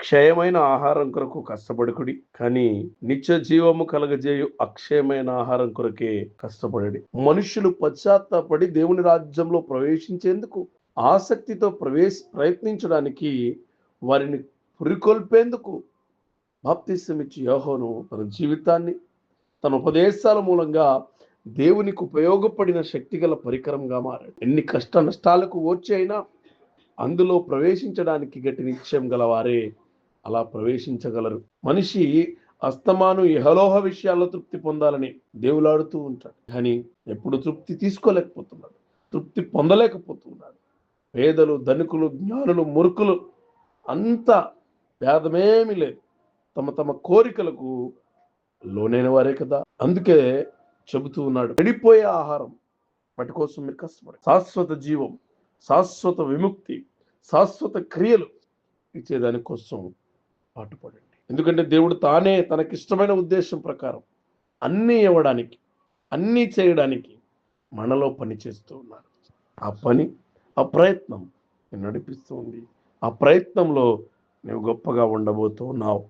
క్షయమైన ఆహారం కొరకు కష్టపడుకుడి కానీ నిత్య జీవము కలగజేయు అక్షయమైన ఆహారం కొరకే కష్టపడడి. మనుషులు పశ్చాత్తాపడి దేవుని రాజ్యంలో ప్రవేశించేందుకు ఆసక్తితో ప్రవేశ ప్రయత్నించడానికి వారిని పురికొల్పేందుకు బాప్తిసమిచ్చి యోహోను తన జీవితాన్ని తన ఉపదేశాల మూలంగా దేవునికి ఉపయోగపడిన శక్తిగల పరికరంగా మారాడు. ఎన్ని కష్ట నష్టాలకు వచ్చి అయినా అందులో ప్రవేశించడానికి గట్టి నిశ్చయం గలవారే అలా ప్రవేశించగలరు. మనిషి అస్తమాను ఇహలోహ విషయాల్లో తృప్తి పొందాలని దేవులాడుతూ ఉంటాడు. కానీ ఎప్పుడు తృప్తి తీసుకోలేకపోతున్నాడు. తృప్తి పొందలేకపోతున్నాడు. పేదలు ధనికులు జ్ఞానులు మురుకులు అంత భేదమేమి లేదు. తమ తమ కోరికలకు లోనైన వారే కదా. అందుకే చెబుతూ ఉన్నాడు వెళ్ళిపోయే ఆహారం వాటి కోసం మీరు కష్టపడి శాశ్వత జీవం శాశ్వత విముక్తి శాశ్వత క్రియలు ఇచ్చేదానికోసం పాటుపడండి. ఎందుకంటే దేవుడు తానే తనకిష్టమైన ఉద్దేశం ప్రకారం అన్నీ ఇవ్వడానికి అన్నీ చేయడానికి మనలో పని చేస్తూ ఉన్నారు. ఆ పని ఆ ప్రయత్నం నడిపిస్తూ ఉంది. ఆ ప్రయత్నంలో నువ్వు గొప్పగా ఉండబోతున్నావు.